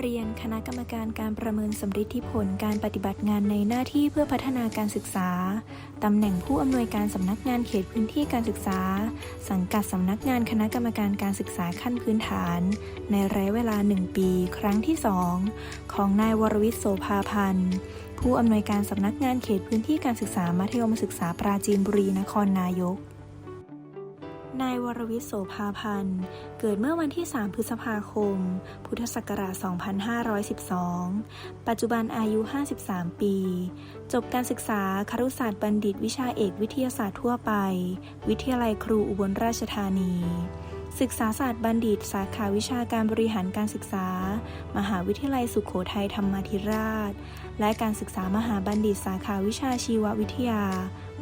เรียนคณะกรรมการการประเมินสำฤทธิผลการปฏิบัติงานในหน้าที่เพื่อพัฒนาการศึกษา ตำแหน่งผู้อำนวยการสำนักงานเขตพื้นที่การศึกษา สังกัดสำนักงานคณะกรรมการการศึกษาขั้นพื้นฐาน ในระยะเวลา 1 ปี ครั้งที่ 2 ของนายวรวิทย์โสภาพันธ์ผู้อำนวยการสำนักงานเขตพื้นที่การศึกษามัธยมศึกษาปราจีนบุรีนครนายก นายวรวิทย์โสภาพันธ์ เกิดเมื่อวันที่ 3 พฤษภาคม พุทธศักราช 2512 ปัจจุบันอายุ 53 ปี จบการศึกษาครุศาสตร์บัณฑิตวิชาเอกวิทยาศาสตร์ทั่วไป วิทยาลัยครูอุบลราชธานี ศึกษาศาสตร์บัณฑิต สาขาวิชาการบริหารการศึกษา มหาวิทยาลัยสุขโขทัยธรรมาธิราช และการศึกษามหาบัณฑิตสาขาวิชาชีววิทยา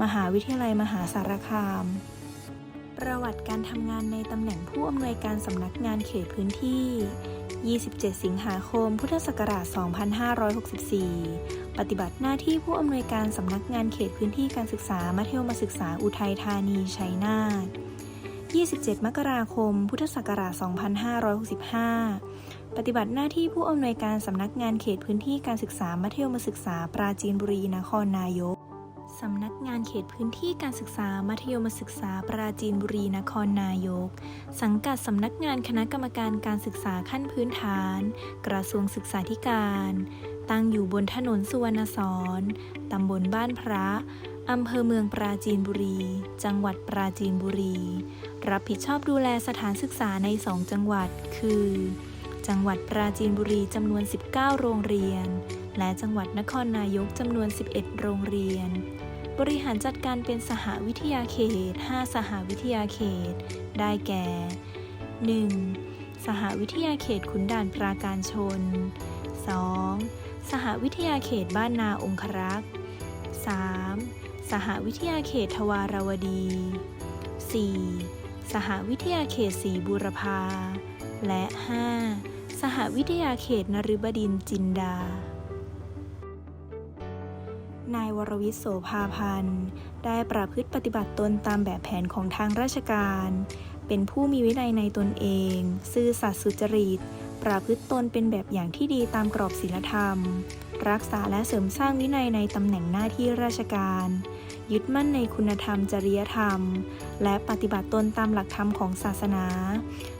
มหาวิทยาลัยมหาสารคาม ประวัติการทำงานในตำแหน่งผู้อำนวยการสำนักงานเขตพื้นที่ 27 สิงหาคม พุทธศักราช 2564 ปฏิบัติหน้าที่ผู้อำนวยการสำนักงานเขตพื้นที่การศึกษา มัธยมศึกษาอุทัยธานีชัยนาท 27 มกราคม พุทธศักราช 2565 ปฏิบัติหน้าที่ผู้อำนวยการสำนักงานเขตพื้นที่การศึกษา มัธยมศึกษา ปราจีนบุรีนครนายก สำนักงานเขตพื้นที่การศึกษามัธยมศึกษาปราจีนบุรีนครนายก สังกัดสำนักงานคณะกรรมการการศึกษาขั้นพื้นฐาน กระทรวงศึกษาธิการ ตั้งอยู่บนถนนสุวรรณสอนตำบลบ้านพระอำเภอเมืองปราจีนบุรี จังหวัดปราจีนบุรี รับผิดชอบดูแลสถานศึกษาใน2จังหวัด คือ จังหวัดปราจีนบุรีจำนวน 19 โรงเรียนและจังหวัดนครนายกจำนวน 11 โรงเรียน บริหารจัดการเป็นสหวิทยาเขต 5 สหวิทยาเขต ได้แก่ 1. สหวิทยาเขตขุนด่านปราการชน 2. สหวิทยาเขตบ้านนาองครักษ์ 3. สหวิทยาเขตทวารวดี 4. สหวิทยาเขตศรีบูรพา และ 5. สหวิทยาเขตนฤบดินจินดา นายวรวิทย์โสภาพันธ์ ได้ประพฤติปฏิบัติตนตามแบบแผนของทางราชการ เป็นผู้มีวินัยในตนเอง ซื่อสัตย์สุจริต ประพฤติตนเป็นแบบอย่างที่ดีตามกรอบศีลธรรม รักษาและเสริมสร้างวินัยในตำแหน่งหน้าที่ราชการ ยึดมั่นในคุณธรรมจริยธรรม และปฏิบัติตนตามหลักธรรมของศาสนา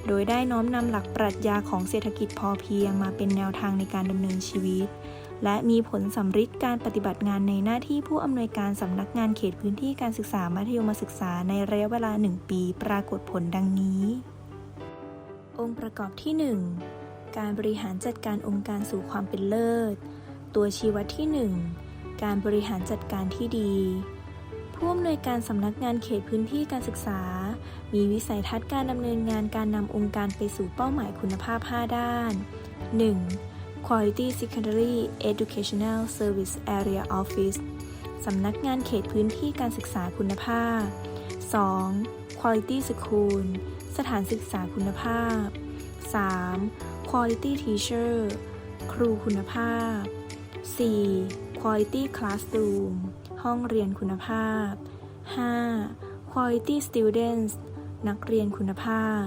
โดยได้น้อมนำหลักปรัชญาของเศรษฐกิจพอเพียงมาเป็นแนวทางในการดำเนินชีวิต และมีผลสำฤทธิ์การปฏิบัติงานในหน้าที่ผู้อำนวยการสำนักงานเขตพื้นที่การศึกษามัธยมศึกษาในระยะเวลา 1 ปี ปรากฏผลดังนี้ องค์ประกอบที่ 1 การบริหารจัดการองค์การสู่ความเป็นเลิศ ตัวชี้วัดที่ 1 การบริหารจัดการที่ดีผู้อำนวยการสำนักงานเขตพื้นที่การศึกษา มีวิสัยทัศน์การดำเนินงานการนำองค์การไปสู่เป้าหมายคุณภาพ 5 ด้าน 1. Quality Secondary Educational Service Area Office สำนักงานเขตพื้นที่การศึกษาคุณภาพ 2. Quality School สถานศึกษาคุณภาพ 3. Quality Teacher ครูคุณภาพ 4. Quality Classroom ห้องเรียนคุณภาพ 5. Quality Students นักเรียนคุณภาพ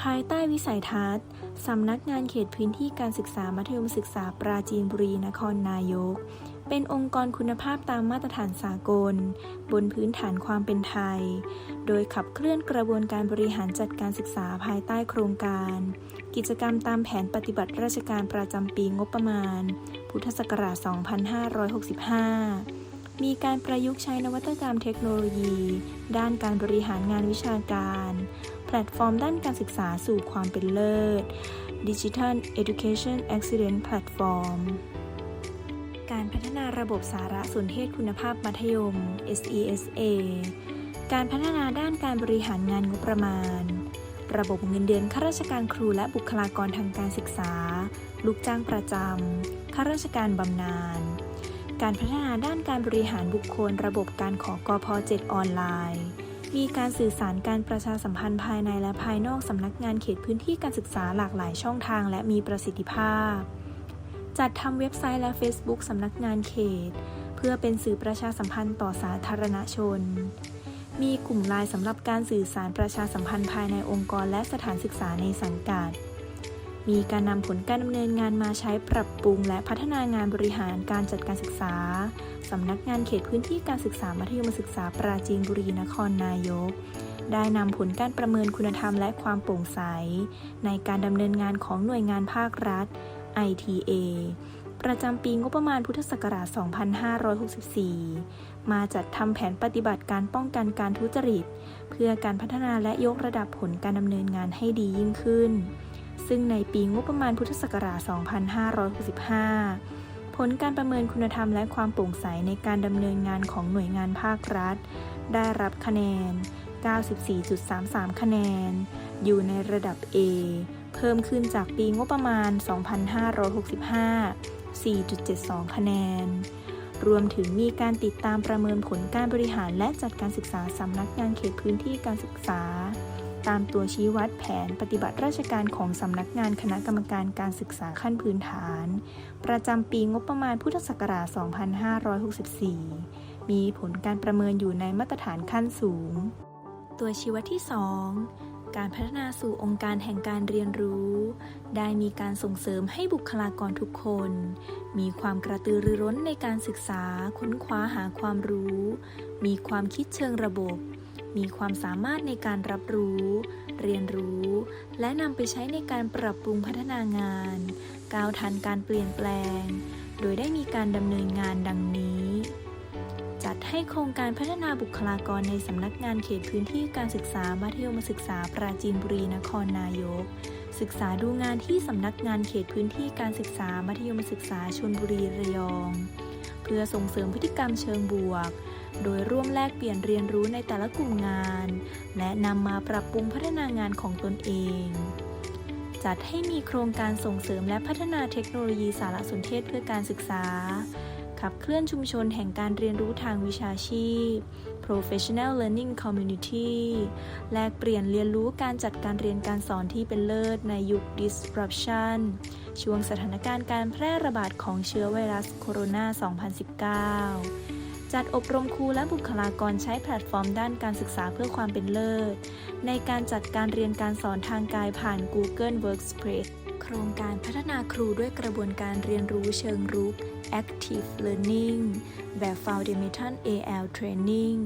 ภายใต้วิสัยทัศน์ สำนักงานเขตพื้นที่การศึกษามัธยมศึกษาปราจีนบุรีนครนายก เป็นองค์กรคุณภาพตามมาตรฐานสากล บนพื้นฐานความเป็นไทย โดยขับเคลื่อนกระบวนการบริหารจัดการศึกษาภายใต้โครงการ กิจกรรมตามแผนปฏิบัติราชการประจำปีงบประมาณ พุทธศักราช 2565มีการประยุกต์ใช้นวัตกรรมเทคโนโลยี ด้านการบริหารงานวิชาการ แพลตฟอร์มด้านการศึกษาสู่ความเป็นเลิศ Digital Education Excellence Platform การพัฒนาระบบสารสนเทศคุณภาพมัธยม SESA การพัฒนาด้านการบริหารงานงบประมาณ ระบบเงินเดือนข้าราชการครูและบุคลากรทางการศึกษา ลูกจ้างประจำข้าราชการบำนาญ การพัฒนาด้านการบริหารบุคคล ระบบการขอกพ7ออนไลน์ มีการสื่อสารการประชาสัมพันธ์ภายในและภายนอกสำนักงานเขตพื้นที่การศึกษาหลากหลายช่องทางและมีประสิทธิภาพ จัดทำเว็บไซต์และ Facebook สำนักงานเขต เพื่อเป็นสื่อประชาสัมพันธ์ต่อสาธารณชน มีกลุ่มไลน์สำหรับการสื่อสารประชาสัมพันธ์ภายในองค์กรและสถานศึกษาในสังกัด มีการนำผลการดำเนินงานมาใช้ปรับปรุง และพัฒนางานบริหารการจัดการศึกษา สำนักงานเขตพื้นที่การศึกษามัธยมศึกษาปราจีนบุรีนครนายก ได้นำผลการประเมินคุณธรรมและความโปร่งใส ในการดำเนินงานของหน่วยงานภาครัฐ ITA ประจำปีงบประมาณพุทธศักราช 2564 มาจัดทำแผนปฏิบัติการป้องกันการทุจริต เพื่อการพัฒนาและยกระดับผลการดำเนินงานให้ดียิ่งขึ้น ซึ่งในปีงบประมาณพุทธศักราช 2565 ผลการประเมินคุณธรรมและความโปร่งใสในการดำเนินงานของหน่วยงานภาครัฐ ได้รับคะแนน 94.33 คะแนน อยู่ในระดับ A เพิ่มขึ้นจากปีงบประมาณ 2565 4.72 คะแนน รวมถึงมีการติดตามประเมินผลการบริหารและจัดการศึกษาสำนักงานเขตพื้นที่การศึกษา ตามตัวชี้วัดแผนปฏิบัติราชการของสำนักงานคณะกรรมการการศึกษาขั้นพื้นฐาน ประจำปีงบประมาณพุทธศักราช 2564 มีผลการประเมินอยู่ในมาตรฐานขั้นสูง ตัวชี้วัดที่ 2การพัฒนาสู่องค์การแห่งการเรียนรู้ ได้มีการส่งเสริมให้บุคลากรทุกคน มีความกระตือรือร้นในการศึกษาค้นคว้าหาความรู้ มีความคิดเชิงระบบ มีความสามารถในการรับรู้ เรียนรู้ และนำไปใช้ในการปรับปรุงพัฒนางาน ก้าวทันการเปลี่ยนแปลง โดยได้มีการดำเนินงานดังนี้ จัดให้โครงการพัฒนาบุคลากรในสำนักงานเขตพื้นที่การศึกษามัธยมศึกษาปราจีนบุรีนครนายก ศึกษาดูงานที่สำนักงานเขตพื้นที่การศึกษามัธยมศึกษาชลบุรีระยอง เพื่อส่งเสริมพฤติกรรมเชิงบวก โดยร่วมแลกเปลี่ยนเรียนรู้ในแต่ละกลุ่มงาน และนำมาปรับปรุงพัฒนางานของตนเอง จัดให้มีโครงการส่งเสริมและพัฒนาเทคโนโลยีสารสนเทศเพื่อการศึกษา ขับเคลื่อนชุมชนแห่งการเรียนรู้ทางวิชาชีพ Professional Learning Community แลกเปลี่ยนเรียนรู้การจัดการเรียนการสอนที่เป็นเลิศในยุค disruption ช่วงสถานการณ์การแพร่ระบาดของเชื้อไวรัสโคโรนา 2019 จัดอบรมครูและบุคลากรใช้แพลตฟอร์มด้านการศึกษาเพื่อความเป็นเลิศ ในการจัดการเรียนการสอนทางกายผ่าน Google Workspace โครงการพัฒนาครูด้วยกระบวนการเรียนรู้เชิงรุก Active Learning แบบ Fundamental AL Training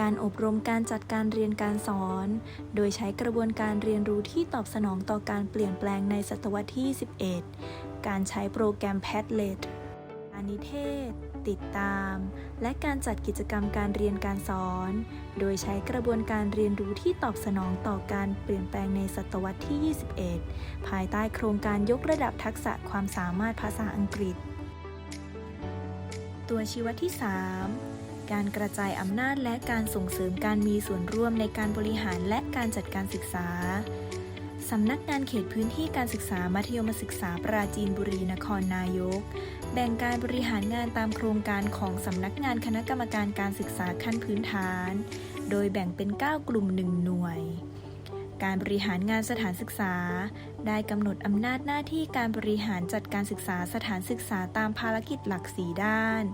การอบรมการจัดการเรียนการสอน โดยใช้กระบวนการเรียนรู้ที่ตอบสนองต่อการเปลี่ยนแปลงในศตวรรษที่ 11 การใช้โปรแกรม Padlet การนิเทศ ติดตาม และการจัดกิจกรรมการเรียนการสอน โดยใช้กระบวนการเรียนรู้ที่ตอบสนองต่อการเปลี่ยนแปลงในศตวรรษที่ 21 ภายใต้โครงการยกระดับทักษะความสามารถภาษาอังกฤษ ตัวชี้วัดที่ 3การกระจายอำนาจและการส่งเสริมการมีส่วนร่วมในการบริหารและการจัดการศึกษา สำนักงานเขตพื้นที่การศึกษามัธยมศึกษาปราจีนบุรีนครนายก แบ่งการบริหารงานตามโครงการของสำนักงานคณะกรรมการการศึกษาขั้นพื้นฐาน โดยแบ่งเป็น 9 กลุ่ม 1 หน่วย การบริหารงานสถานศึกษา ได้กำหนดอำนาจหน้าที่การบริหารจัดการศึกษาสถานศึกษาตามภารกิจหลักสีด้าน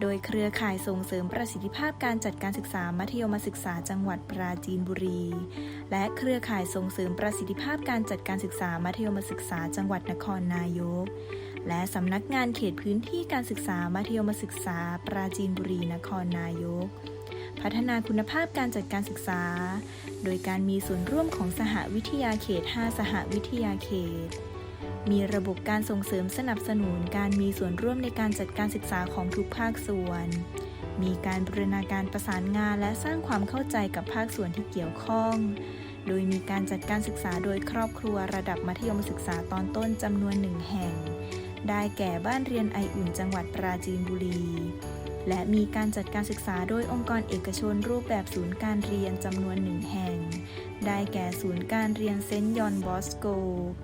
โดยเครือข่ายส่งเสริมประสิทธิภาพการจัดการศึกษามัธยมศึกษาจังหวัดปราจีนบุรี และเครือข่ายส่งเสริมประสิทธิภาพการจัดการศึกษามัธยมศึกษาจังหวัดนครนายก และสำนักงานเขตพื้นที่การศึกษามัธยมศึกษา ปราจีนบุรีนครนายก พัฒนาคุณภาพการจัดการศึกษา โดยการมีส่วนร่วมของสหวิทยาเขต 5 สหวิทยาเขต มีระบบการส่งเสริมสนับสนุนการมีส่วนร่วมในการจัดการศึกษาของทุกภาคส่วน มีการบูรณาการประสานงานและสร้างความเข้าใจกับภาคส่วนที่เกี่ยวข้อง โดยมีการจัดการศึกษาโดยครอบครัวระดับมัธยมศึกษาตอนต้นจำนวนหนึ่งแห่ง ได้แก่บ้านเรียนไออุ่นจังหวัดปราจีนบุรี และมีการจัดการศึกษาโดยองค์กรเอกชนรูปแบบศูนย์การเรียนจำนวนหนึ่งแห่ง ได้แก่ศูนย์การเรียนเซนต์ยอนบอสโก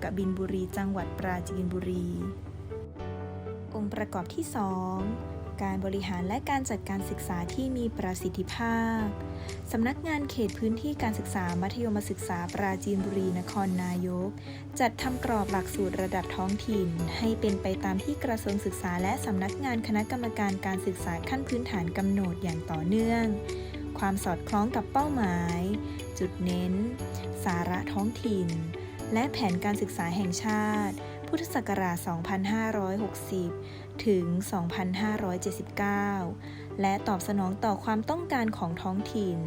กบินบุรี จังหวัดปราจีนบุรี องค์ประกอบที่ 2 การบริหารและการจัดการศึกษาที่มีประสิทธิภาพ สำนักงานเขตพื้นที่การศึกษามัธยมศึกษาปราจีนบุรีนครนายก จัดทำกรอบหลักสูตรระดับท้องถิ่น ให้เป็นไปตามที่กระทรวงศึกษาและสำนักงานคณะกรรมการการศึกษาขั้นพื้นฐานกำหนดอย่างต่อเนื่อง ความสอดคล้องกับเป้าหมาย จุดเน้น สาระท้องถิ่น และแผนการศึกษาแห่งชาติ พุทธศักราช 2560 ถึง 2579 และตอบสนองต่อความต้องการของท้องถิ่น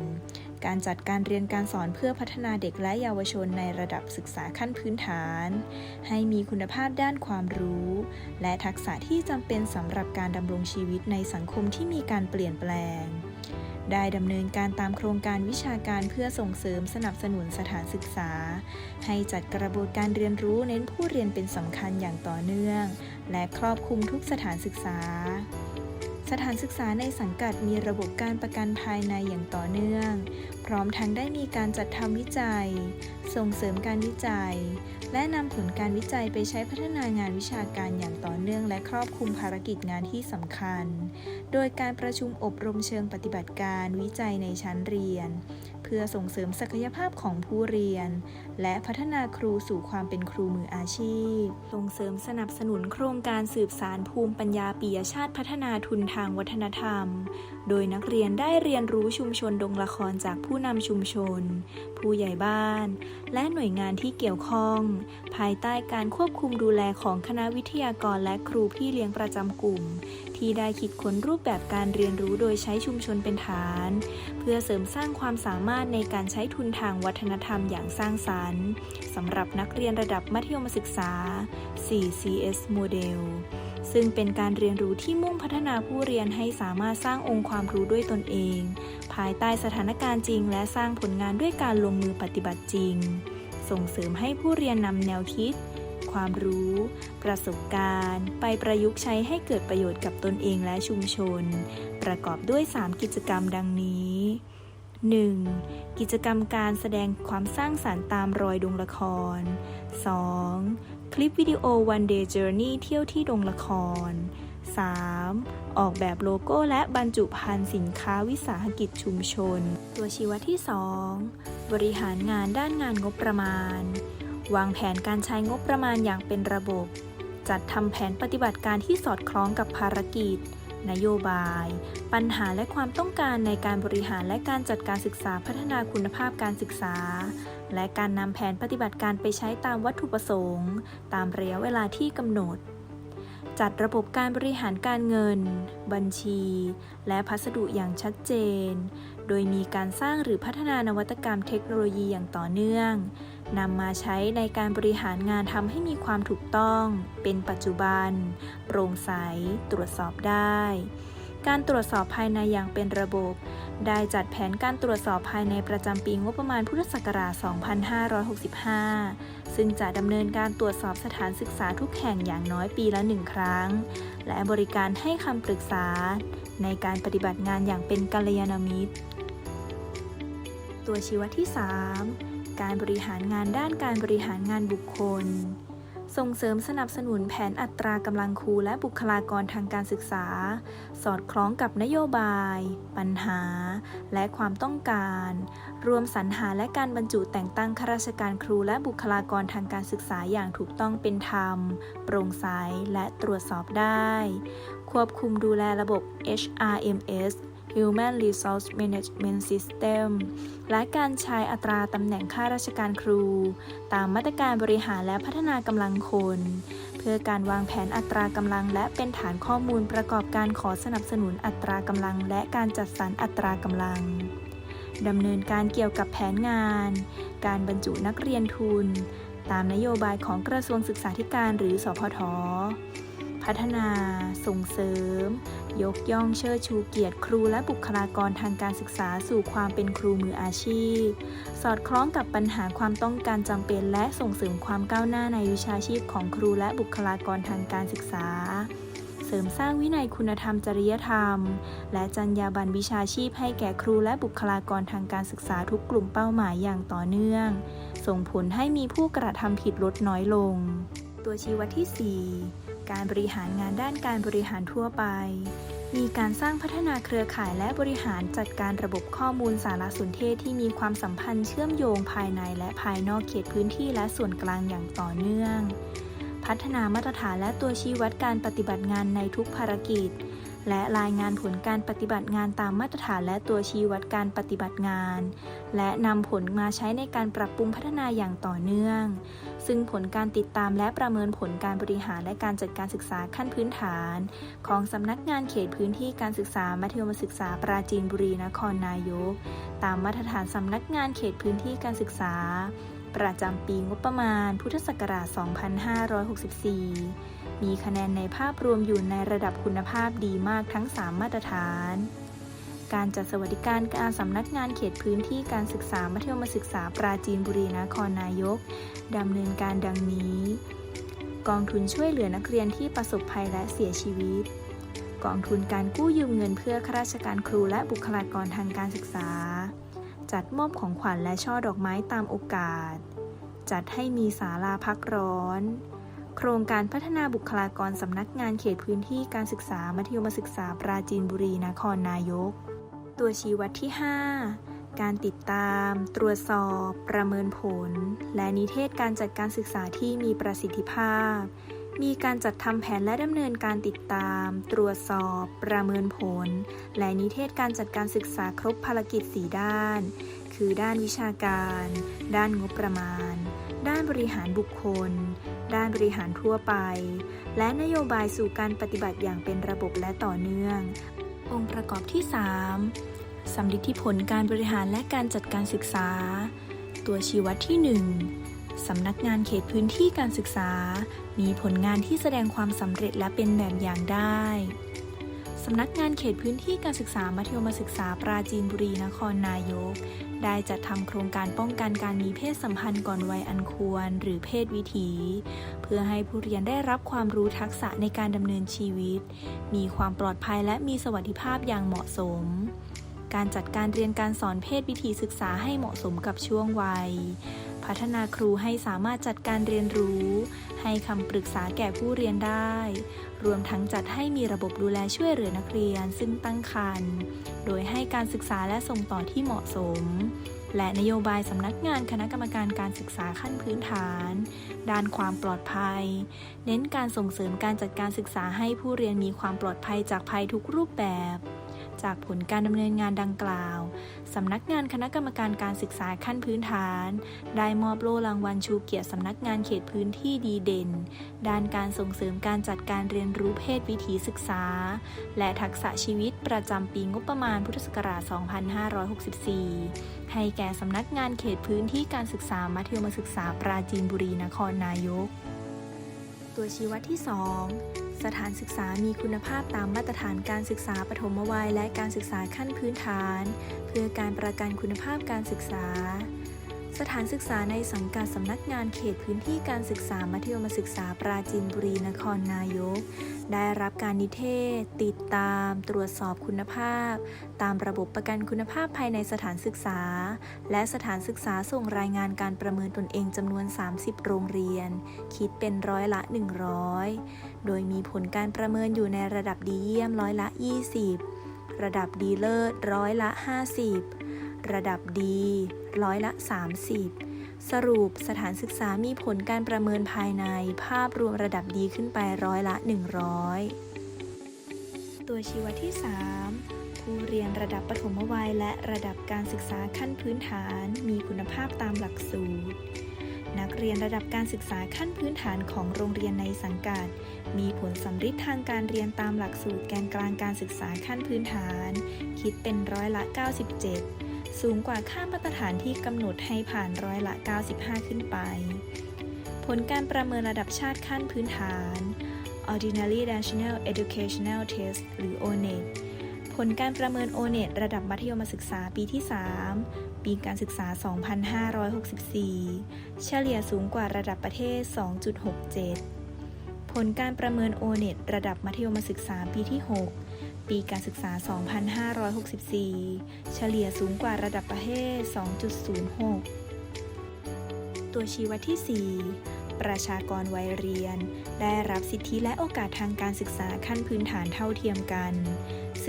การจัดการเรียนการสอนเพื่อพัฒนาเด็กและเยาวชนในระดับศึกษาขั้นพื้นฐาน ให้มีคุณภาพด้านความรู้ และทักษะที่จำเป็นสำหรับการดำรงชีวิตในสังคมที่มีการเปลี่ยนแปลง ได้ดำเนินการตามโครงการวิชาการเพื่อส่งเสริมสนับสนุนสถานศึกษา ให้จัดกระบวนการเรียนรู้เน้นผู้เรียนเป็นสำคัญอย่างต่อเนื่อง และครอบคลุมทุกสถานศึกษา สถานศึกษาในสังกัดมีระบบการประกันภายในอย่างต่อเนื่อง พร้อมทั้งได้มีการจัดทำวิจัย ส่งเสริมการวิจัย และนำผลการวิจัยไปใช้พัฒนางานวิชาการอย่างต่อเนื่อง และครอบคลุมภารกิจงานที่สำคัญ โดยการประชุมอบรมเชิงปฏิบัติการวิจัยในชั้นเรียน เพื่อส่งเสริมศักยภาพของผู้เรียน และพัฒนาครูสู่ความเป็นครูมืออาชีพ ส่งเสริมสนับสนุนโครงการสืบสารภูมิปัญญาปียชาติพัฒนาทุนทางวัฒนธรรม โดยนักเรียนได้เรียนรู้ชุมชนดงละครจากผู้นำชุมชน ผู้ใหญ่บ้าน และหน่วยงานที่เกี่ยวข้อง ภายใต้การควบคุมดูแลของคณะวิทยากรและครูพี่เลี้ยงประจำกลุ่ม ที่ได้คิดค้นรูปแบบการเรียนรู้โดยใช้ชุมชนเป็นฐาน เพื่อเสริมสร้างความสามารถในการใช้ทุนทางวัฒนธรรมอย่างสร้างสรรค์สำหรับนักเรียนระดับมัธยมศึกษา 4CS โมเดลซึ่งเป็นการเรียนรู้ที่มุ่งพัฒนาผู้เรียนให้สามารถสร้างองค์ความรู้ด้วยตนเอง ภายใต้สถานการณ์จริง และสร้างผลงานด้วยการลงมือปฏิบัติจริง ส่งเสริมให้ผู้เรียนนำแนวคิด ความรู้ ประสบการณ์ ไปประยุกต์ใช้ให้เกิดประโยชน์กับตนเองและชุมชน ประกอบด้วย 3 กิจกรรมดังนี้ 1. กิจกรรมการแสดงความสร้างสารรค์ตามรอยดงละคร 2. คลิปวิดีโอ One Day Journey เที่ยวที่ดงละคร 3. ออกแบบโลโก้และบรรจุภัณฑ์สินค้าวิสาหกิจชุมชน ตัวชี้วัดที่ 2 บริหารงานด้านงานงบประมาณ วางแผนการใช้งบประมาณอย่างเป็นระบบ จัดทำแผนปฏิบัติการที่สอดคล้องกับภารกิจ นโยบาย ปัญหาและความต้องการในการบริหารและการจัดการศึกษาพัฒนาคุณภาพการศึกษา และการนำแผนปฏิบัติการไปใช้ตามวัตถุประสงค์ ตามระยะเวลาที่กำหนด จัดระบบการบริหารการเงิน บัญชี และพัสดุอย่างชัดเจน โดยมีการสร้างหรือพัฒนานวัตกรรมเทคโนโลยีอย่างต่อเนื่อง นำมาใช้ในการบริหารงานทำให้มีความถูกต้อง เป็นปัจจุบัน โปร่งใส ตรวจสอบได้ การตรวจสอบภายในอย่างเป็นระบบ ได้จัดแผนการตรวจสอบภายในประจำปีงบประมาณพุทธศักราช 2565 ซึ่งจะดำเนินการตรวจสอบสถานศึกษาทุกแห่งอย่างน้อยปีละหนึ่งครั้ง และบริการให้คำปรึกษา ในการปฏิบัติงานอย่างเป็นกัลยาณมิตร ตัวชี้วัดที่ 3 การบริหารงานด้านการบริหารงานบุคคล ส่งเสริมสนับสนุนแผนอัตรากำลังครูและบุคลากรทางการศึกษา สอดคล้องกับนโยบาย ปัญหา และความต้องการ รวมสรรหาและการบรรจุแต่งตั้งข้าราชการครูและบุคลากรทางการศึกษาอย่างถูกต้องเป็นธรรม โปร่งใสและตรวจสอบได้ ควบคุมดูแลระบบ HRMS Human Resource Management System และการใช้อัตราตำแหน่งข้าราชการครู ตามมาตรการบริหารและพัฒนากำลังคน เพื่อการวางแผนอัตรากำลัง และเป็นฐานข้อมูลประกอบการขอสนับสนุนอัตรากำลัง และการจัดสรรอัตรากำลังดำเนินการเกี่ยวกับแผนงาน การบรรจุนักเรียนทุน ตามนโยบายของกระทรวงศึกษาธิการหรือสพทพัฒนา ส่งเสริม ยกย่องเชิดชูเกียรติครูและบุคลากรทางการศึกษาสู่ความเป็นครูมืออาชีพ สอดคล้องกับปัญหาความต้องการจำเป็นและส่งเสริมความก้าวหน้าในวิชาชีพของครูและบุคลากรทางการศึกษา เสริมสร้างวินัยคุณธรรมจริยธรรม และจรรยาบรรณวิชาชีพให้แก่ครูและบุคลากรทางการศึกษาทุกกลุ่มเป้าหมายอย่างต่อเนื่อง ส่งผลให้มีผู้กระทำผิดลดน้อยลง ตัวชี้วัดที่ 4 การบริหารงานด้านการบริหารทั่วไป มีการสร้างพัฒนาเครือข่ายและบริหารจัดการระบบข้อมูลสารสนเทศที่มีความสัมพันธ์เชื่อมโยงภายในและภายนอกเขตพื้นที่และส่วนกลางอย่างต่อเนื่อง พัฒนามาตรฐานและตัวชี้วัดการปฏิบัติงานในทุกภารกิจ และรายงานผลการปฏิบัติงานตามมาตรฐานและตัวชี้วัดการปฏิบัติงาน และนำผลมาใช้ในการปรับปรุงพัฒนาอย่างต่อเนื่อง ซึ่งผลการติดตามและประเมินผลการบริหารและการจัดการศึกษาขั้นพื้นฐาน ของสำนักงานเขตพื้นที่การศึกษามัธยมศึกษาปราจีนบุรีนครนายก ตามมาตรฐานสำนักงานเขตพื้นที่การศึกษา ประจำปีงบประมาณ พุทธศักราช 2564 มีคะแนนในภาพรวมอยู่ในระดับคุณภาพดีมากทั้ง 3 มาตรฐาน การจัดสวัสดิการการสำนักงานเขตพื้นที่การศึกษามัธยมศึกษาปราจีนบุรีนครนายกดำเนินการดังนี้ กองทุนช่วยเหลือนักเรียนที่ประสบภัยและเสียชีวิต กองทุนการกู้ยืมเงินเพื่อข้าราชการครูและบุคลากรทางการศึกษา จัดมอบของขวัญและช่อดอกไม้ตามโอกาส จัดให้มีศาลาพักร้อน โครงการพัฒนาบุคลากรสำนักงานเขตพื้นที่การศึกษามัธยมศึกษาปราจีนบุรีนครนายก ตัวชี้วัดที่ 5 การติดตาม ตรวจสอบ ประเมินผล และนิเทศการจัดการศึกษาที่มีประสิทธิภาพ มีการจัดทำแผนและดำเนินการติดตาม ตรวจสอบ ประเมินผล และนิเทศการจัดการศึกษาครบภารกิจ 4 ด้าน คือด้านวิชาการ ด้านงบประมาณ ด้านบริหารบุคคล ด้านบริหารทั่วไป และนโยบายสู่การปฏิบัติอย่างเป็นระบบและต่อเนื่อง องค์ประกอบที่ 3สำลิดที่ผลการบริหารและการจัดการศึกษา ตัวชี้วัดที่ 1สำนักงานเขตพื้นที่การศึกษา มีผลงานที่แสดงความสำเร็จและเป็นแบบอย่างได้ สำนักงานเขตพื้นที่การศึกษามัธยมศึกษาปราจีนบุรีนครนายก ได้จัดทำโครงการป้องกันการมีเพศสัมพันธ์ก่อนวัยอันควร หรือเพศวิถี เพื่อให้ผู้เรียนได้รับความรู้ทักษะในการดำเนินชีวิต มีความปลอดภัยและมีสวัสดิภาพอย่างเหมาะสม การจัดการเรียนการสอนเพศวิถีศึกษาให้เหมาะสมกับช่วงวัย พัฒนาครูให้สามารถจัดการเรียนรู้ ให้คำปรึกษาแก่ผู้เรียนได้ รวมทั้งจัดให้มีระบบดูแลช่วยเหลือนักเรียนซึ่งตั้งครรภ์โดยให้การศึกษาและส่งต่อที่เหมาะสม และนโยบายสำนักงานคณะกรรมการการศึกษาขั้นพื้นฐาน ด้านความปลอดภัย เน้นการส่งเสริมการจัดการศึกษาให้ผู้เรียนมีความปลอดภัยจากภัยทุกรูปแบบ จากผลการดำเนินงานดังกล่าว สำนักงานคณะกรรมการการศึกษาขั้นพื้นฐาน ได้มอบโล่รางวัลชูเกียรติสำนักงานเขตพื้นที่ดีเด่น ด้านการส่งเสริมการจัดการเรียนรู้เพศวิถีศึกษา และทักษะชีวิตประจำปีงบประมาณพุทธศักราช 2564 ให้แก่สำนักงานเขตพื้นที่การศึกษามัธยมศึกษาปราจีนบุรีนครนายก ตัวชี้วัดที่ 2 สถานศึกษามีคุณภาพตามมาตรฐานการศึกษาปฐมวัยและการศึกษาขั้นพื้นฐาน เพื่อการประกันคุณภาพการศึกษา สถานศึกษาในสังกัดสำนักงานเขตพื้นที่การศึกษามัธยมศึกษาปราจีนบุรีนครนายก ได้รับการนิเทศ ติดตาม ตรวจสอบคุณภาพ ตามระบบประกันคุณภาพภายในสถานศึกษา และสถานศึกษาส่งรายงานการประเมินตนเองจำนวน 30 โรงเรียน คิดเป็นร้อยละ 100 โดยมีผลการประเมินอยู่ในระดับดีเยี่ยมร้อยละ 20 ระดับดีเลิศร้อยละ 50 ระดับดีร้อยละ 30 สรุปสถานศึกษามีผลการประเมินภายในภาพรวมระดับดีขึ้นไปร้อยละ 100 ตัวชี้วัดที่ 3ผู้เรียนระดับปฐมวัยและระดับการศึกษาขั้นพื้นฐานมีคุณภาพตามหลักสูตร นักเรียนระดับการศึกษาขั้นพื้นฐานของโรงเรียนในสังกัด มีผลสำฤทธิ์ทางการเรียนตามหลักสูตรแกนกลางการศึกษาขั้นพื้นฐาน คิดเป็นร้อยละ 97 สูงกว่าค่ามาตรฐานที่กำหนดให้ผ่านร้อยละ 95 ขึ้นไป ผลการประเมินระดับชาติขั้นพื้นฐาน Ordinary National Educational Test หรือ ONET ผลการประเมิน ONET ระดับมัธยมศึกษาปีที่ 3 ปีการศึกษา 2564 เฉลี่ยสูงกว่าระดับประเทศ 2.67 ผลการประเมิน ONET ระดับมัธยมศึกษาปีที่ 6 ปีการศึกษา 2564 เฉลี่ยสูงกว่าระดับประเทศ 2.06 ตัวชี้วัดที่ 4 ประชากรวัยเรียน ได้รับสิทธิและโอกาสทางการศึกษาขั้นพื้นฐานเท่าเทียมกัน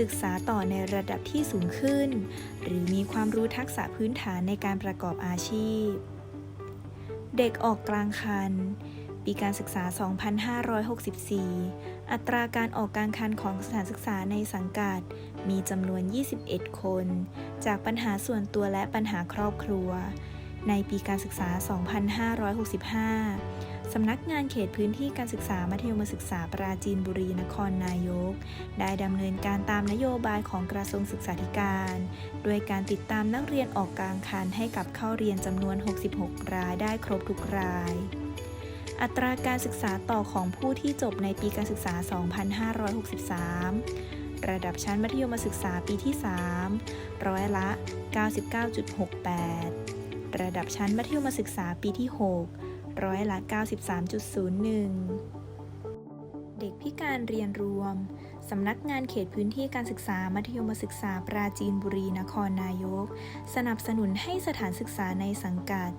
ศึกษาต่อในระดับที่สูงขึ้น หรือมีความรู้ทักษะพื้นฐานในการประกอบอาชีพ เด็กออกกลางคัน ปีการศึกษา 2564 อัตราการออกกลางคันของสถานศึกษาในสังกัด มีจำนวน 21 คน จากปัญหาส่วนตัวและปัญหาครอบครัว ในปีการศึกษา 2565 สำนักงานเขตพื้นที่การศึกษามัธยมศึกษาปราจีนบุรีนครนายก ได้ดำเนินการตามนโยบายของกระทรวงศึกษาธิการ โดยการติดตามนักเรียนออกกลางคันให้กับเข้าเรียนจำนวน 66 รายได้ครบทุกรายอัตราการศึกษาต่อของผู้ที่จบในปีการศึกษา 2563 ระดับชั้นมัธยมศึกษาปีที่ 3 ร้อยละ 99.68 ระดับชั้นมัธยมศึกษาปีที่ 6 ร้อยละ 93.01 เด็กพิการเรียนรวม สำนักงานเขตพื้นที่การศึกษามัธยมศึกษาปราจีนบุรีนครนายก สนับสนุนให้สถานศึกษาในสังกัด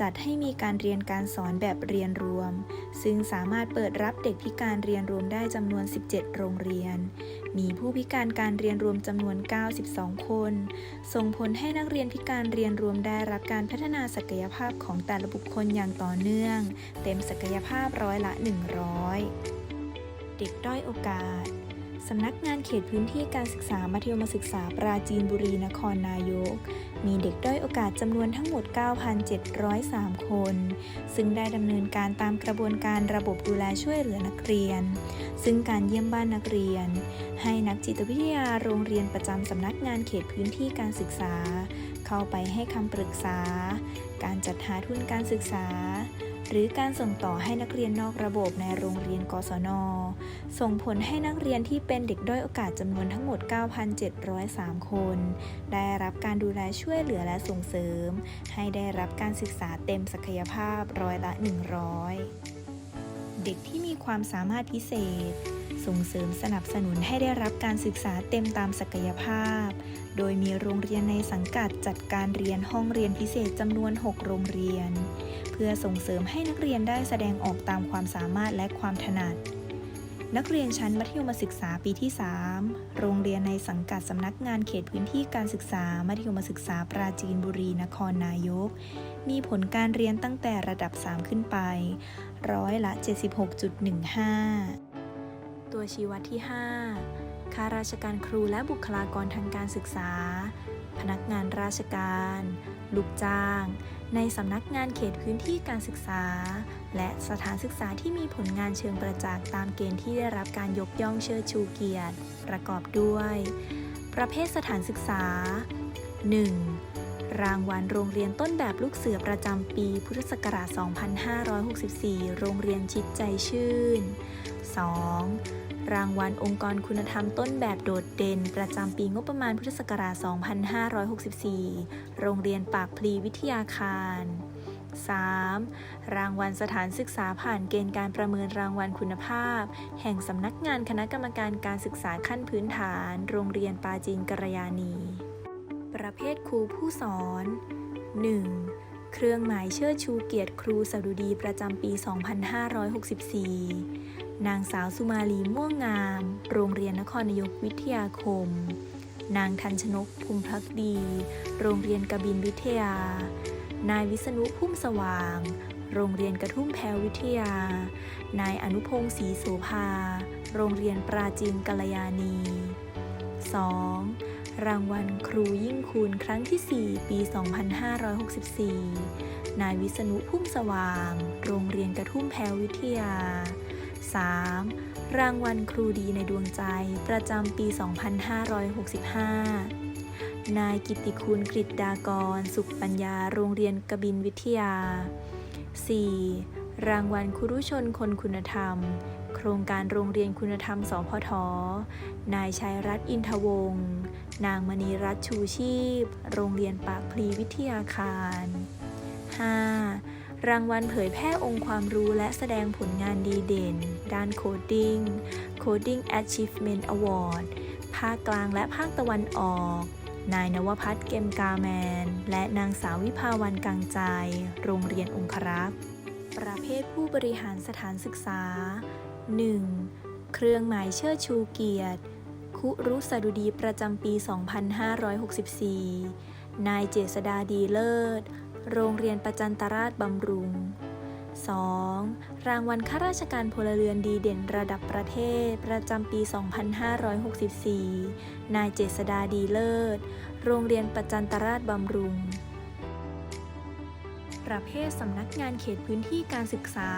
จัดให้มีการเรียนการสอนแบบเรียนรวม ซึ่งสามารถเปิดรับเด็กพิการเรียนรวมได้จำนวน 17 โรงเรียน มีผู้พิการการเรียนรวมจำนวน 92 คน ส่งผลให้นักเรียนพิการเรียนรวมได้รับการพัฒนาศักยภาพของแต่ละบุคคลอย่างต่อเนื่อง เต็มศักยภาพร้อยละ 100 เด็กด้อยโอกาส สำนักงานเขตพื้นที่การศึกษามัธยมศึกษาปราจีนบุรีนครนายก มีเด็กด้อยโอกาสจำนวนทั้งหมด 9,703 คน ซึ่งได้ดำเนินการตามกระบวนการระบบดูแลช่วยเหลือนักเรียน ซึ่งการเยี่ยมบ้านนักเรียน ให้นักจิตวิทยาโรงเรียนประจำสำนักงานเขตพื้นที่การศึกษา เข้าไปให้คำปรึกษา การจัดหาทุนการศึกษา หรือการส่งต่อให้นักเรียนนอกระบบในโรงเรียนกศน ส่งผลให้นักเรียนที่เป็นเด็กด้อยโอกาสจำนวนทั้งหมด 9,703 คน ได้รับการดูแลช่วยเหลือและส่งเสริม ให้ได้รับการศึกษาเต็มศักยภาพร้อยละ 100 เด็กที่มีความสามารถพิเศษ ส่งเสริมสนับสนุนให้ได้รับการศึกษาเต็มตามศักยภาพ โดยมีโรงเรียนในสังกัดจัดการเรียนห้องเรียนพิเศษจำนวน 6 โรงเรียน เพื่อส่งเสริมให้นักเรียนได้แสดงออกตามความสามารถและความถนัด นักเรียนชั้นมัธยมศึกษาปีที่ 3 โรงเรียนในสังกัดสำนักงานเขตพื้นที่การศึกษา มัธยมศึกษาปราจีนบุรีนครนายก มีผลการเรียนตั้งแต่ระดับ 3 ขึ้นไป ร้อยละ 76.15 ตัวชี้วัดที่ 5 ข้าราชการครูและบุคลากรทางการศึกษา พนักงานราชการ ลูกจ้าง ในสำนักงานเขตพื้นที่การศึกษา และสถานศึกษาที่มีผลงานเชิงประจักษ์ตามเกณฑ์ที่ได้รับการยกย่องเชิดชูเกียรติ ประกอบด้วย ประเภทสถานศึกษา 1. รางวัลโรงเรียนต้นแบบลูกเสือประจำปีพุทธศักราช 2564 โรงเรียนชิดใจชื่น 2. รางวัลองค์กรคุณธรรมต้นแบบโดดเด่น ประจำปีงบประมาณพุทธศักราช 2564 โรงเรียนปากพลีวิทยาคาร 3. รางวัลสถานศึกษาผ่านเกณฑ์การประเมินรางวัลคุณภาพ แห่งสำนักงานคณะกรรมการการศึกษาขั้นพื้นฐาน โรงเรียนปาจีนกระยานี ประเภทครูผู้สอน 1. เครื่องหมายเชิดชูเกียรติครูสดุดีประจำปี 2564 นางสาวสุมาลีม่วงงาม โรงเรียนนครนายกวิทยาคม นางทันชนกภูมิพักดี โรงเรียนกบินวิทยา นายวิษณุพุ่มสว่าง โรงเรียนกระทุ่มแพรวิทยา นายอนุพงศ์ศรีโสภา โรงเรียนปราจีนกัลยาณี 2. รางวัลครูยิ่งคุณครั้งที่ 4 ปี 2564 นายวิษณุพุ่มสว่าง โรงเรียนกระทุ่มแพรวิทยา 3. รางวัลครูดีในดวงใจประจำปี 2565 นายกิตติคุณกฤษดากร สุขปัญญาโรงเรียนกบินวิทยา 4. รางวัลครูชนคนคุณธรรม โครงการโรงเรียนคุณธรรม สพท นายชัยรัตน์อินทวงศ์นางมณีรัตน์ชูชีพ โรงเรียนปากพลีวิทยาคาร 5. รางวัลเผยแพร่องค์ความรู้และแสดงผลงานดีเด่น ด้านโคดิ้ง Coding Achievement Award ภาคกลางและภาคตะวันออก นายนวพัฒน์เกมกาแมน และนางสาววิภาวันกังใจ โรงเรียนองครักษ์ ประเภทผู้บริหารสถานศึกษา 1. เครื่องหมายเชิดชูเกียรติ คุรุสดุดีประจำปี 2564 นายเจษดาดีเลิศ โรงเรียนประจันตราชบำรุง 2. รางวัลข้าราชการพลเรือนดีเด่นระดับประเทศ ประจำปี 2564 นายเจษดาดีเลิศ โรงเรียนประจันตราชบำรุง ประเภทสำนักงานเขตพื้นที่การศึกษา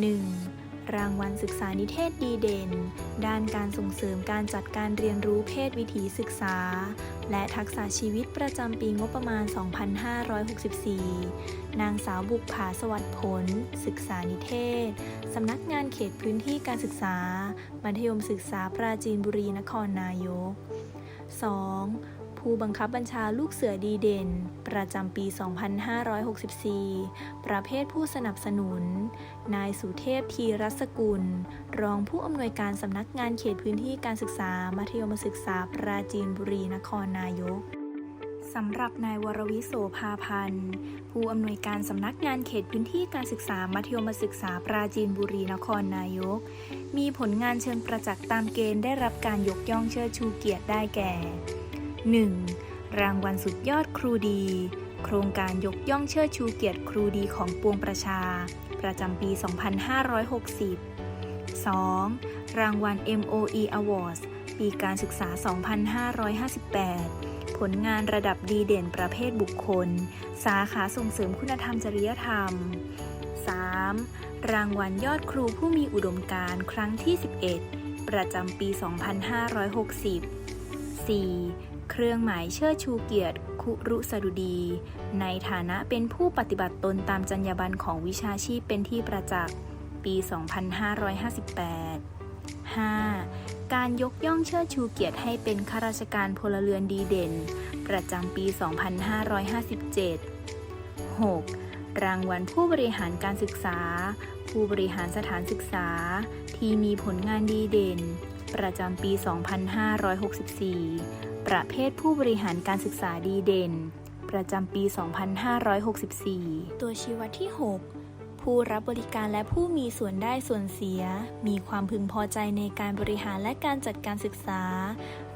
1. รางวัลศึกษานิเทศดีเด่น ด้านการส่งเสริมการจัดการเรียนรู้เพศวิถีศึกษา และทักษะชีวิตประจำปีงบประมาณ 2564 นางสาวบุกผาสวัสดิ์ผล ศึกษานิเทศ สำนักงานเขตพื้นที่การศึกษา มัธยมศึกษาปราจีนบุรีนครนายก 2. ผู้บังคับบัญชาลูกเสือดีเด่น ประจำปี 2564 ประเภทผู้สนับสนุน นายสุเทพทีรัศกุล รองผู้อำนวยการสำนักงานเขตพื้นที่การศึกษา มัธยมศึกษาปราจีนบุรีนครนายกสำหรับนายวรวิโสภาพันธ์ ผู้อำนวยการสำนักงานเขตพื้นที่การศึกษา มัธยมศึกษาปราจีนบุรีนครนายก มีผลงานเชิงประจักษ์ตามเกณฑ์ได้รับการยกย่องเชิดชูเกียรติได้แก่ 1. รางวัลสุดยอดครูดี โครงการยกย่องเชิดชูเกียรติครูดีของปวงประชา ประจำปี 2560 2. รางวัล MOE Awards ปีการศึกษา 2558 ผลงานระดับดีเด่นประเภทบุคคล สาขาส่งเสริมคุณธรรมจริยธรรม 3. รางวัลยอดครูผู้มีอุดมการณ์ครั้งที่ 11 ประจำปี 2560 4. เครื่องหมายเชิดชูเกียรติ คุรุสดุดี ในฐานะเป็นผู้ปฏิบัติตนตามจรรยาบรรณของวิชาชีพเป็นที่ประจักษ์ ปี 2558 5. การยกย่องเชิดชูเกียรติให้เป็นข้าราชการพลเรือนดีเด่น ประจำปี 2557 6. รางวัลผู้บริหารการศึกษา ผู้บริหารสถานศึกษา ที่มีผลงานดีเด่น ประจำปี 2564 ประเภทผู้บริหารการศึกษาดีเด่น ประจำปี 2564 ตัวชี้วัดที่ 6 ผู้รับบริการและผู้มีส่วนได้ส่วนเสีย มีความพึงพอใจในการบริหารและการจัดการศึกษา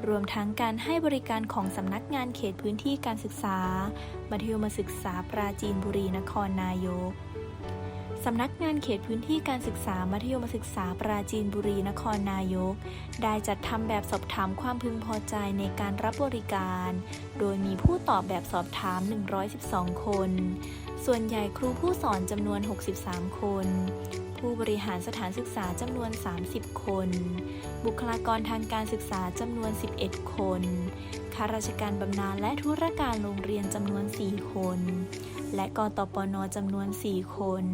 รวมทั้งการให้บริการของสำนักงานเขตพื้นที่การศึกษา มัธยมศึกษาปราจีนบุรีนครนายก สำนักงานเขตพื้นที่การศึกษามัธยมศึกษาปราจีนบุรีนครนายก ได้จัดทำแบบสอบถามความพึงพอใจในการรับบริการ โดยมีผู้ตอบแบบสอบถาม 112 คน ส่วนใหญ่ครูผู้สอนจำนวน 63 คน ผู้บริหารสถานศึกษาจำนวน 30 คน บุคลากรทางการศึกษาจำนวน 11 คน ข้าราชการบำนาญและธุรการโรงเรียนจำนวน 4 คน และกตปนจำนวน 4 คน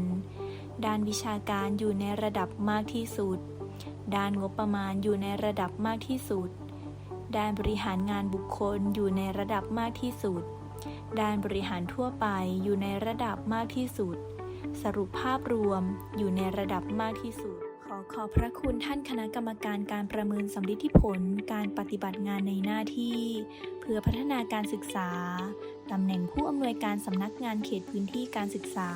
ด้านวิชาการอยู่ในระดับมากที่สุด ด้านงบประมาณอยู่ในระดับมากที่สุด ด้านบริหารงานบุคคลอยู่ในระดับมากที่สุด ด้านบริหารทั่วไปอยู่ในระดับมากที่สุด สรุปภาพรวมอยู่ในระดับมากที่สุด ขอขอบพระคุณท่านคณะกรรมการการประเมินสำลิดผลการปฏิบัติงานในหน้าที่ เพื่อพัฒนาการศึกษาตำแหน่งผู้อำนวยการสำนักงานเขตพื้นที่การศึกษา